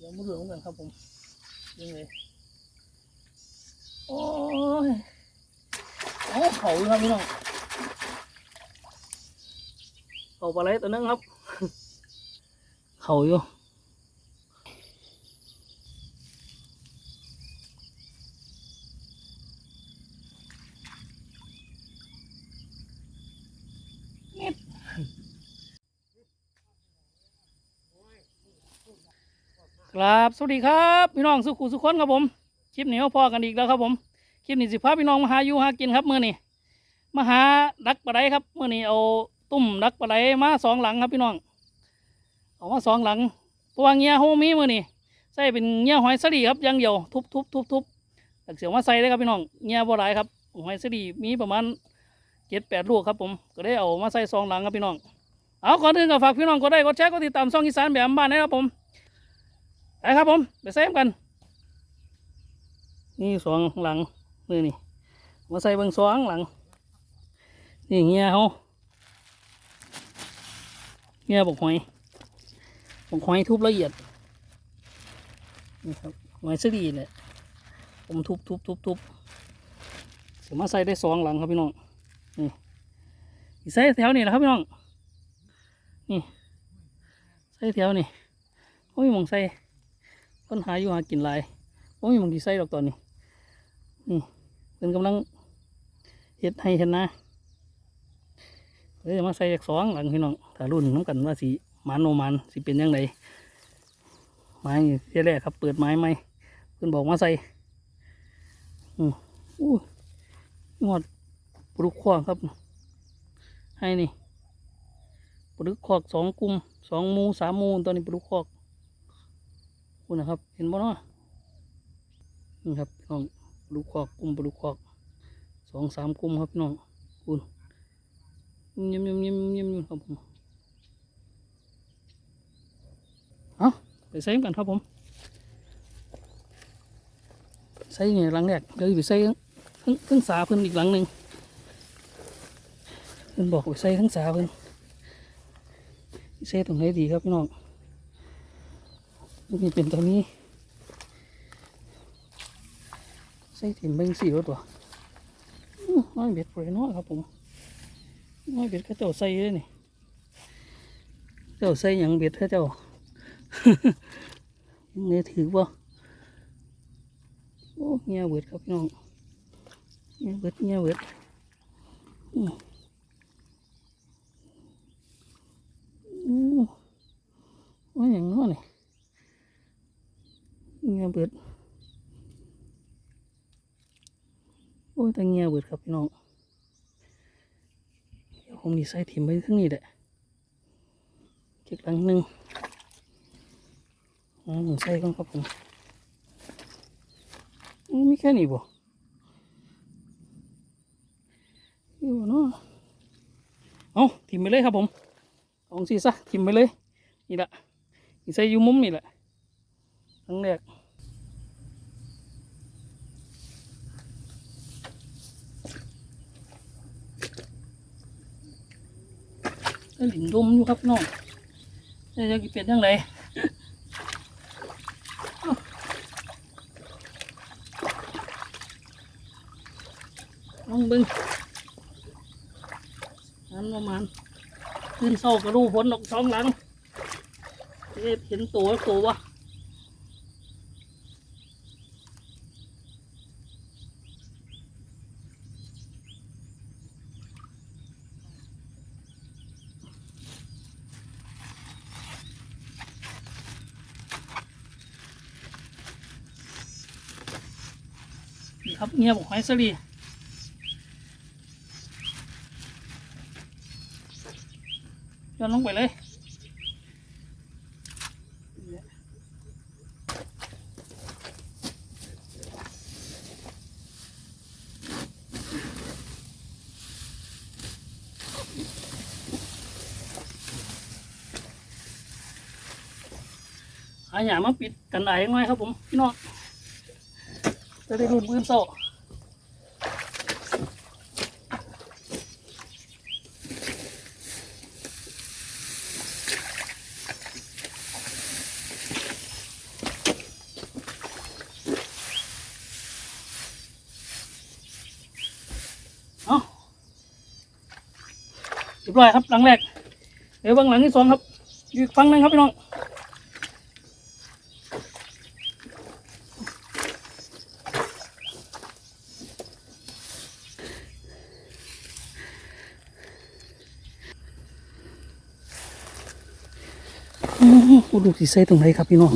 เดี๋ยวมาดูกันครับผมยังไงโอ้ยโอ้เขาอยู่ครับพี่น้องเขาปลาไหลตัวนึงครับ เขาอยู่ ครับสวัสดีครับพี่น้องสุขุสุขคนครับผมคลิปนี้ก็พอกันอีกแล้วครับผมคลิปนี้สิพาพี่น้องมาหาอยู่หากินครับมื่อนี้มาหาดักปลาไหลครับมื่อนี้เอาตุ่มดักปลาไหลมาสองหลังครับพี่น้องเอามาสองหลังเพราะว่าเงี้ยโฮมีมื่อนี้ใส่เป็นเงี้ยหอยสลีครับย่างเดียวทุบทุบทุบทุบตักเสียวมาใส่เลยครับพี่น้องเงี้ยบ่หลายครับหอยสลีมีประมาณเจ็ดแปดลูกครับผมก็ได้เอามาใส่สองหลังครับพี่น้องเอาก่อนอื่นก็ฝากพี่น้องกดไลค์กดแชร์กดติดตามช่องอีสานแบบบ้านนะครับผม ไปครับผม ไปเซฟกัน นี่สองหลังมือนี่มาใส่เบิ้งสองหลัง นี่เงี้ยเขาเงี้ยบอกหอยบอกหอยทุบละเอียดนี่ครับหอยสลีเลยผมทุบทุบทุบทุบสียมาใส่ได้สองหลังครับพี่น้องนี่ใส่แถวนี้แหละครับพี่น้องนี่ใส่แถวนี่โอ้ยหมองใส่ ปัญหาอยู่หากินหลายโอ้ยมึงดีไซน์ดอกตอนนี้นี่เป็นกำลังเฮ็ดให้เห็นนะเลยมาใส่จากสองหลังพี่น้องถ้ารุ่นน้ำกันว่าสีมันโนมันสิเป็นยังไงไม้เที่ยแรกครับ เปิดไม้ไหมเพื่อนบอกมาใส่อืมอู้งอดปลุกขวางครับ ให้นี่ปลุกขวากสองกลุ่มสองมูสามมูตอนนี้ปลุกขวาก คุณนะครับ เห็นบ่เนาะนี่ครับพี่น้องลูกคอกกลุ่มปลูกคอกสองสามกลุ่มครับพี่น้องคุณยิ้มยิ้มยิ้มยิ้มยิ้มครับผมเอาไปใส่กันครับผมใส่เนี่ยหลังแรกเดี๋ยวไปใส่ทั้งทั้งสาเพิ่นอีกหลังหนึ่งเพิ่นบอกไปใส่ทั้งสาเพิ่นใส่ตรงไหนดีครับพี่น้อง นี่เป็นตัวนี้ใส่ถิ่มเบงสีแล้วตัวน้อยเบ็ดปล่อยน้อยครับผมน้อยเบ็ดเข้าเจ้าใส่เลยนี่เจ้าใส่ยังเบ็ดเข้าเจ้าเนี่ยถือบ่โอ้เงี้ยเบ็ดครับน้องเงี้ยเบ็ดเงี้ยเบ็ดอู้ว่าอย่างน้อยนี่ เงียเบิดโอ้ยแต่เงียเบิดครับพี่น้องเดี๋ยวผมดีใส่ถิ่มไปทั้งนี้แหละเก็บหลังหนึ่งอ่าผมใส่ก่อนครับผมมีแค่นี้บ่อยู่เนาะเอาถิ่มไปเลยครับผมเอาสิซะถิ่มไปเลย นี่แหละนี่ใส่อยู่มุมนี่แหละ ครั้งแรกก็หลินดมอยู่ครับน้องจะจะกินเป็นยังไงลองบึงนั้นประมาณขึ้นเศร้ากระดูผลออกสองหลังเห็นตัวตัววะ นี่ครับเงียบหอยสลีโยนลงไปเลยหาอย่างมาปิดกันได้ยังไงครับผมพี่น้อง จะได้รุ่นปืนโซ่เรียบร้อยครับหลังแรกเดี๋ยวบางหลังที่สองครับอีกฟังนึงครับพี่น้อง โอ้ดูสิใส่ตรงไหนครับพี่น้อง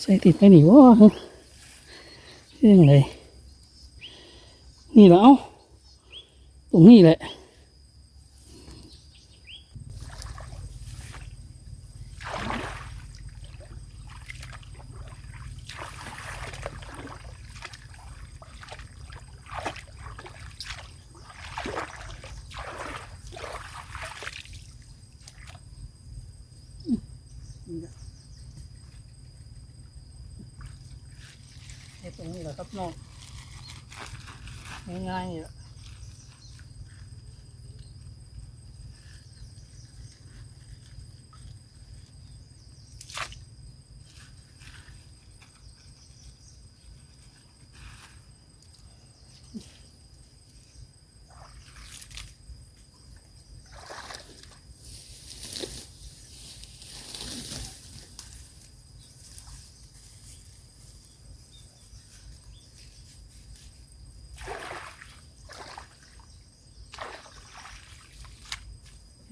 ใส่ติดไปหนิวะเรื่องไรนี่แล้วตรงนี้แหละ ไอ้ตรงนี้แหละ ครับน้องง่ายๆ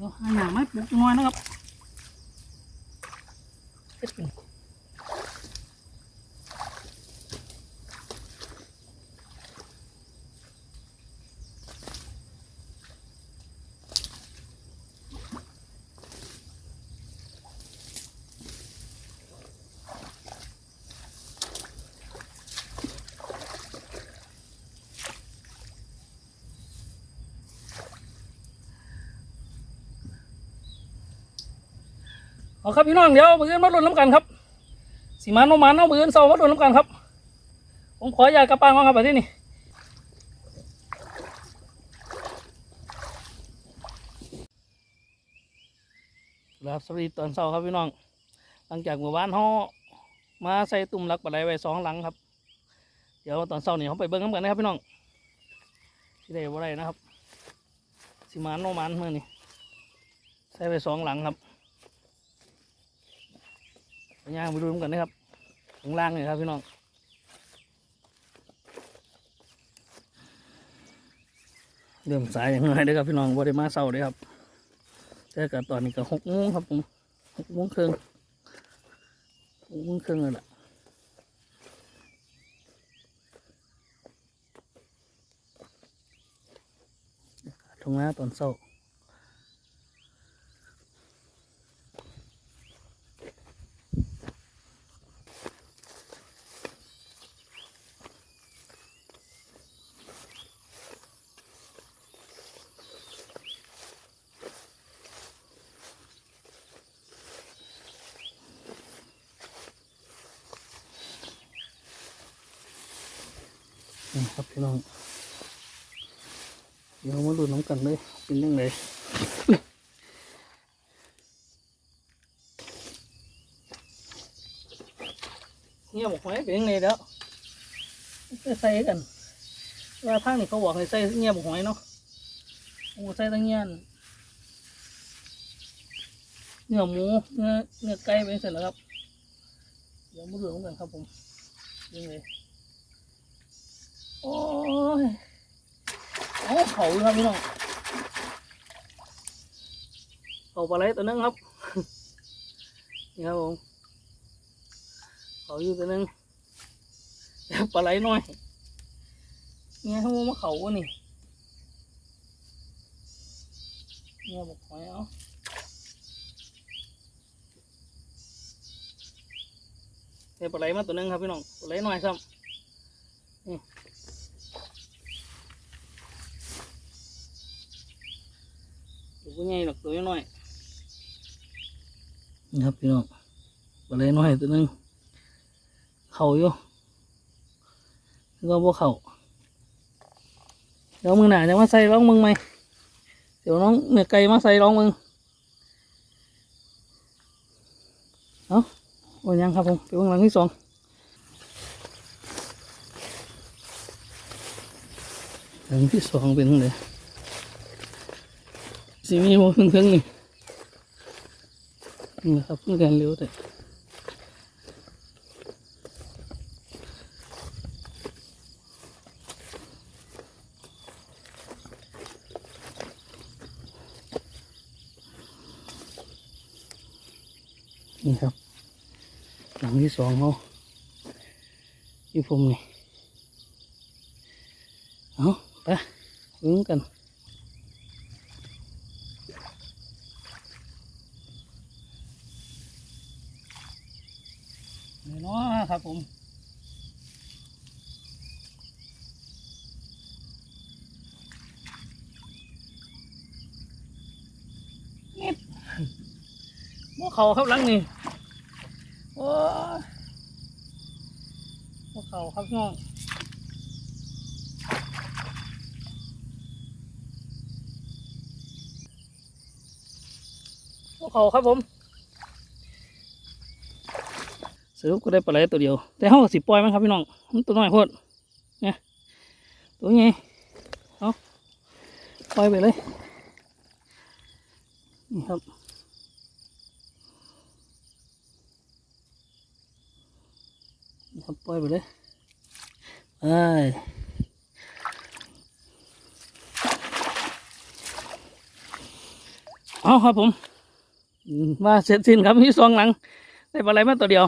หละเดี๋ยวหาอย่างไม้ปลุกงน้อยนะครับ เอาครับพี่น้องเดี๋ยวเบื่อนมาลุ้นน้ำกันครับสีมันโนมันเอาเบื่อนเสามาลุ้นน้ำกันครับ ผมขออยากกลับปานก่อนครับไปที่นี่ครับสวัสดีตอนเช้าครับพี่น้อง หลังจากหมู่บ้านเขามาใส่ตุ่มรักปลาไหลไว้สองหลังครับ เดี๋ยวตอนเช้านี่เขาไปเบิ้งน้ำกันนะครับพี่น้องที่ได้บ่ได้นะครับสิมานโนมันเมื่อนี่ใส่ไปสองหลังครับ ย่างไปดูน้ำกันนะครับข้างล่างนี่ครับพี่น้องเริ่มสายอย่างไรเด้ครับพี่น้องบ่ได้มาเช้าเลยครับแต่ก็ตอนนี้ก็หกโมงครับผมหกโมงครึ่งหกโมงครึ่งเลยล่ะทงหน้าตอนเช้า นี่ครับพี่น้อง เดี๋ยวมาดูน้ำกันเลยเป็นยังไงเงี้ยบอกไว้เป็นยังไงแล้วใส่กัน ว่าทางนี่เขาบอกให้ใส่เงี้ยบอกไว้เนาะโอ้ใส่ตั้งเงี้ยเนื้อหมูเนื้อเนื้อไก่ไปเสร็จแล้วครับ เดี๋ยวมาดูน้ำกันครับผมยังไง โอ้ยเอาเขาอยู่ครับพี่น้องเขาปลาไหลตัวนึงครับนี่ครับผมเขาอยู่ตัวนึงปลาไหลน้อยเนี่ยเขามาเขาวะนี่เนี่ยบอกหอยเอาเนี่ยปลาไหลมาตัวนึงครับพี่น้องปลาไหลน้อยซ้ำ ตัวใหญ่หรอกตัวน้อยนี่ครับพี่น้องปลาไหลน้อยตัวหนึงเข่าอยู่แล้วก็พวกเข่าเดี๋ยวมึงหนาจะมาใส่ร้องมึงไหมเดี๋ยวน้องเหนือไก่มาใส่ร้องมึงเอ้าโอ้ยังครับผมไปเบื้องหลังที่สองหลังที่สองเป็นยังไง สีมีโมเพิ่งๆนี่นี่นะครับเพิ่งกันเร็วแต่นี่ครับ หลังที่สองเขาอยู่ผมนี่เอาไปลุ้นกันนี่เนาะ ครับผมนิดหม้อเขาครับลังนี่โอ้ยหม้อเขาครับน้องพวกเขาครับผม สรุปก็ได้ปลาไหลตัวเดียว แต่ห้องสิปล่อยมันครับพี่น้องมันตัวน้อยโคตรเนี่ยตัวนี้เอาปล่อยไปเลยนี่ครับนี่ครับปล่อยไปเลยไปเอาครับผมมาเสร็จสิ้นครับมีสองหลังได้ปลาไหลมาตัวเดียว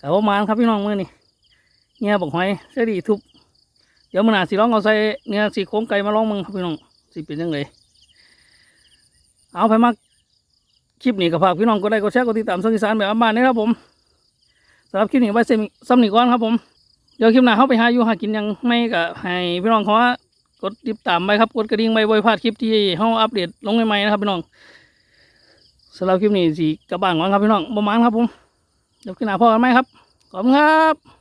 กับประมาณครับพี่น้องมือนี่เงี้ยบอกหอยเสดีทุบเดี๋ยวมันอาจสิลองเอาใส่เนื้อสีโค้งไก่มาลองมึงครับพี่น้องสิเป็นยังไงเอาไปมาคลิปนี้กับฝากพี่น้องก็ได้ก็แชร์ก็ติดตามส่งอีสานแบบบ้านนะครับผมสำหรับคลิปนี้ไว้เซมซ้ำหนีก่อนครับผมเดี๋ยวคลิปหน้าเขาไปหาอยู่หากินยังไม่ก็ให้พี่น้องเขาว่ากดติดตามไปครับกดกระดิ่งไปบ่อยพลาดคลิปที่เขาอัปเดตลงใหม่ๆนะครับพี่น้องสำหรับคลิปนี้สีกระบางก่อนครับพี่น้องประมาณครับผม เดี๋ยวขึ้นหน้าพ่อกันไหมครับ ขอบคุณครับ